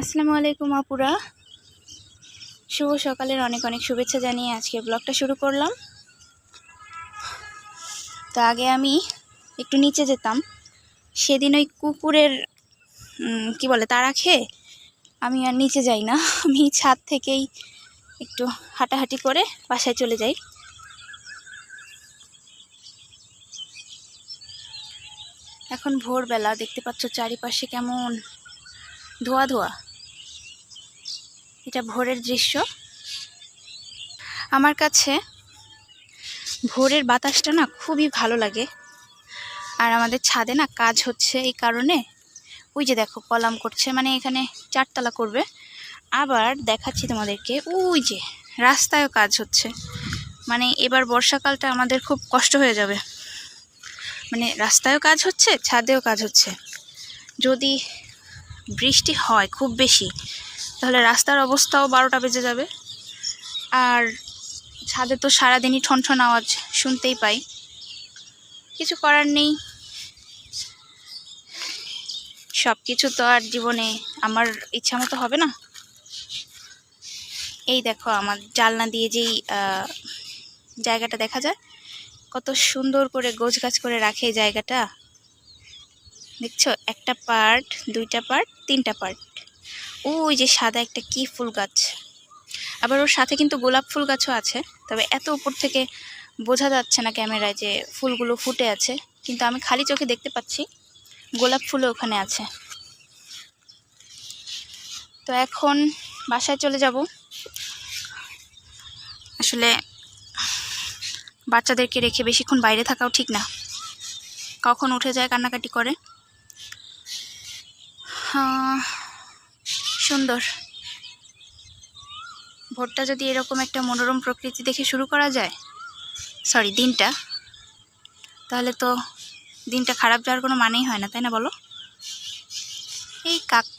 আসসালামু আলাইকুম আপুরা। শুভ সকালের অনেক অনেক শুভেচ্ছা জানিয়ে আজকে ব্লগটা শুরু করলাম। তো আগে আমি একটু নিচে যেতাম। সেদিন ওই কুকুরের কি বলে তারা খেয়ে আমি আর নিচে যাই না। আমি ছাদ থেকেই একটু হাঁটাহাঁটি করে বাসায় চলে যাই। এখন ভোরবেলা দেখতে পাচ্ছ চারিপাশে কেমন ধোয়া ধোয়া। এটা ভোরের দৃশ্য। আমার কাছে ভোরের বাতাসটা না খুবই ভালো লাগে। আর আমাদের ছাদে না কাজ হচ্ছে এই কারণে ওই যে দেখো কলাম করছে মানে এখানে চারতলা করবে। আবার দেখাচ্ছি তোমাদেরকে, ওই যে রাস্তায়ও কাজ হচ্ছে। মানে এবার বর্ষাকালটা আমাদের খুব কষ্ট হয়ে যাবে। মানে রাস্তায়ও কাজ হচ্ছে, ছাদেও কাজ হচ্ছে। যদি বৃষ্টি হয় খুব বেশি তাহলে রাস্তার অবস্থাও বারোটা বেজে যাবে। আর ছাদে তো সারাদিনই ঠন ঠন আওয়াজ শুনতেই পাই। কিছু করার নেই। সব কিছু তো আর জীবনে আমার ইচ্ছা মতো হবে না। এই দেখো আমার জালনা দিয়ে যেই জায়গাটা দেখা যায়, কত সুন্দর করে গোছ গাছ করে রাখে জায়গাটা। দেখছ? একটা পার্ট দুইটা পার্ট তিনটা পার্ট ওই যে সাদা একটা কি ফুল গাছ। আবার ওর সাথে কিন্তু গোলাপ ফুল গাছও আছে তবে এত উপর থেকে বোঝা যাচ্ছে না ক্যামেরায় যে ফুলগুলো ফুটে আছে। কিন্তু আমি খালি চোখে দেখতে পাচ্ছি গোলাপ ফুলও ওখানে আছে। তো এখন বাসায় চলে যাব। আসলে বাচ্চাদেরকে রেখে বেশিক্ষণ বাইরে থাকাও ঠিক না। কখন উঠে যায় কান্নাকাটি করে। আহ, সুন্দর। ভোরটা যদি এরকম একটা মনোরম প্রকৃতি দেখে শুরু করা যায় সরি দিনটা, তাহলে তো দিনটা খারাপ যাওয়ার কোনো মানেই হয় না, তাই না বলো? এই কাক।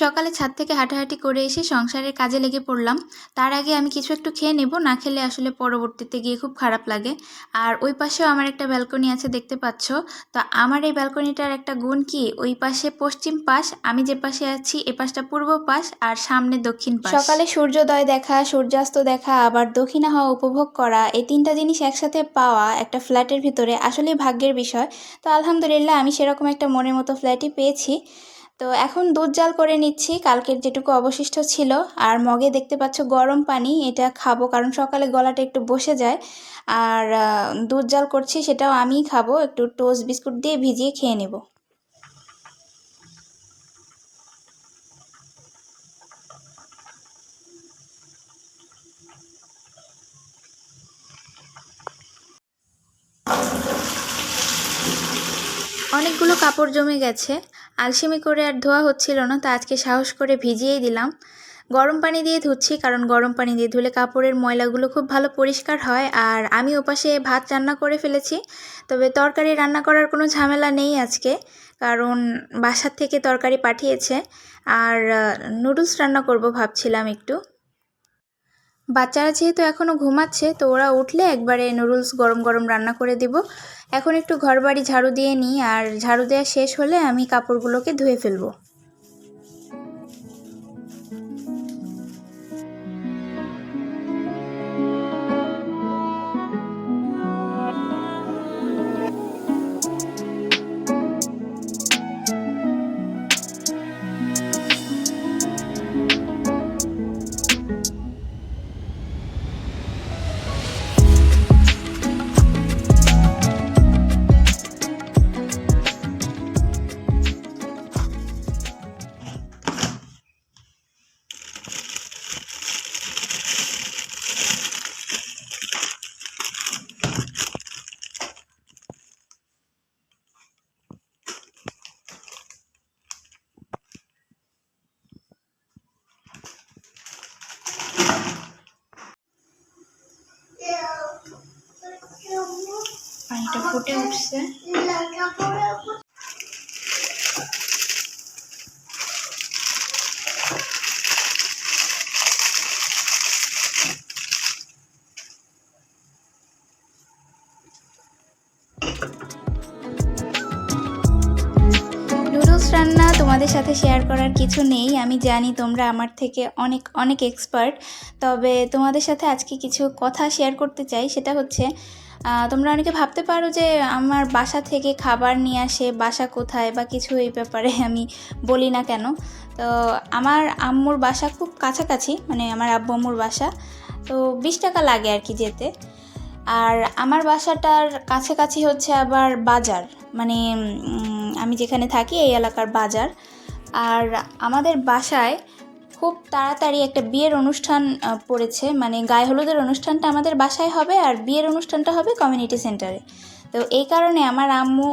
সকালে ছাদ থেকে হাঁটাহাঁটি করে এসে সংসারের কাজে লেগে পড়লাম। তার আগে আমি কিছু একটু খেয়ে নেব, না খেলে আসলে পরবর্তীতে গিয়ে খুব খারাপ লাগে। আর ওই পাশেও আমার একটা ব্যালকনি আছে, দেখতে পাচ্ছ? তো আমার এই ব্যালকনিটার একটা গুণ কি? ওই পাশে পশ্চিম পাশ, আমি যে পাশে আছি, এ পাশটা পূর্ব পাশ আর সামনে দক্ষিণ পাশ। সকালে সূর্যোদয় দেখা, সূর্যাস্ত দেখা, আবার দক্ষিণা হওয়া উপভোগ করা, এই তিনটা জিনিস একসাথে পাওয়া একটা ফ্ল্যাটের ভিতরে আসলেই ভাগ্যের বিষয়। তো আলহামদুলিল্লাহ, আমি সেরকম একটা মনের মতো ফ্ল্যাটই পেয়েছি। তো এখন দুধ জাল করে নিচ্ছি, কালকের যেটুকু অবশিষ্ট ছিল। আর মগে দেখতে পাচ্ছ গরম পানি, এটা খাব কারণ সকালে গলাটা একটু বসে যায়। আর দুধ জাল করছি, সেটাও আমিই খাব, একটু টোস্ট বিস্কুট দিয়ে ভিজিয়ে খেয়ে নেব। অনেকগুলো কাপড় জমে গেছে। আলসেমি করে আর ধোয়া হচ্ছিল না, তা আজকে সাহস করে ভিজিয়েই দিলাম। গরম পানি দিয়ে ধুচ্ছি, কারণ গরম পানি দিয়ে ধুলে কাপড়ের ময়লাগুলো খুব ভালো পরিষ্কার হয়, আর আমি ওপাশে ভাত রান্না করে ফেলেছি। তবে তরকারি রান্না করার কোনো ঝামেলা নেই আজকে, কারণ বাসার থেকে তরকারি পাঠিয়েছে, আর নুডলস রান্না করব ভাবছিলাম একটু। বাচ্চারা যেহেতু এখনও ঘুমাচ্ছে, তো ওরা উঠলে একবারে নুডলস গরম গরম রান্না করে দিব। এখন একটু ঘর বাড়ি ঝাড়ু দিয়ে নিই, আর ঝাড়ু দেওয়া শেষ হলে আমি কাপড়গুলোকে ধুয়ে ফেলব। উঠছে রান্না তোমাদের সাথে শেয়ার করার কিছু নেই। আমি জানি তোমরা আমার থেকে অনেক অনেক এক্সপার্ট তবে তোমাদের সাথে আজকে কিছু কথা শেয়ার করতে চাই। সেটা হচ্ছে তোমরা অনেকে ভাবতে পারো যে আমার বাসা থেকে খাবার নিয়ে আসে, বাসা কোথায় বা কিছু এই ব্যাপারে আমি বলি না কেন। তো আমার আম্মুর বাসা খুব কাছাকাছি মানে আমার আব্বু আম্মুর বাসা, তো বিশ টাকা লাগে আর কি যেতে। আর আমার বাসাটার কাছাকাছি হচ্ছে আবার বাজার মানে আমি যেখানে থাকি এই এলাকার বাজার। আর আমাদের বাসায় খুব তাড়াতাড়ি একটা বিয়ের অনুষ্ঠান পড়েছে। মানে গায়ে হলুদের অনুষ্ঠানটা আমাদের বাসায় হবে আর বিয়ের অনুষ্ঠানটা হবে কমিউনিটি সেন্টারে তো এই কারণে আমার আম্মু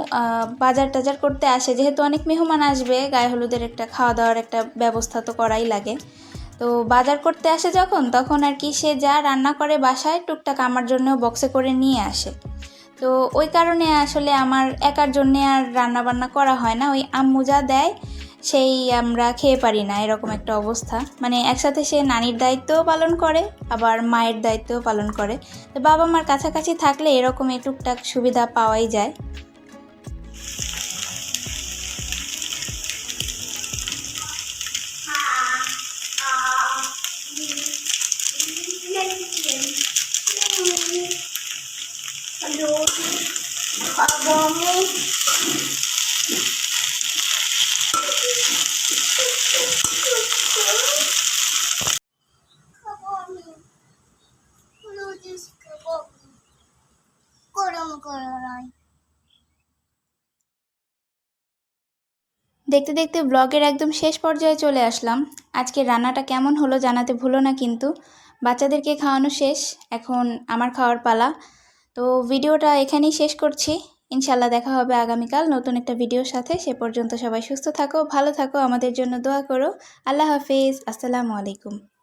বাজার টাজার করতে আসে। যেহেতু অনেক মেহমান আসবে, গায়ে হলুদের একটা খাওয়া দাওয়ার একটা ব্যবস্থা তো করাই লাগে। তো বাজার করতে আসে যখন, তখন আর কি সে যা রান্না করে বাসায় টুকটাক আমার জন্য বক্সে করে নিয়ে আসে। তো ওই কারণে আসলে আমার একার জন্যে আর রান্না বান্না করা হয় না। ওই আম্মু যা দেয় সেই আমরা খেয়ে পারি না, এরকম একটা অবস্থা। মানে একসাথে সে নানির দায়িত্বও পালন করে, আবার মায়ের দায়িত্বও পালন করে। তো বাবা মার কাছাকাছি থাকলে এরকম এই টুকটাক সুবিধা পাওয়াই যায়। গরম করাই দেখতে দেখতে ব্লগের একদম শেষ পর্যায়ে চলে আসলাম। আজকে রান্নাটা কেমন হলো জানাতে ভুলো না কিন্তু। বাচ্চাদেরকে খাওয়ানো শেষ, এখন আমার খাওয়ার পালা। তো ভিডিওটা এখানেই শেষ করছি। ইনশাল্লাহ দেখা হবে আগামীকাল নতুন একটা ভিডিওর সাথে। সে পর্যন্ত সবাই সুস্থ থাকো, ভালো থাকো, আমাদের জন্য দোয়া করো। আল্লাহ হাফিজ। আসসালামু আলাইকুম।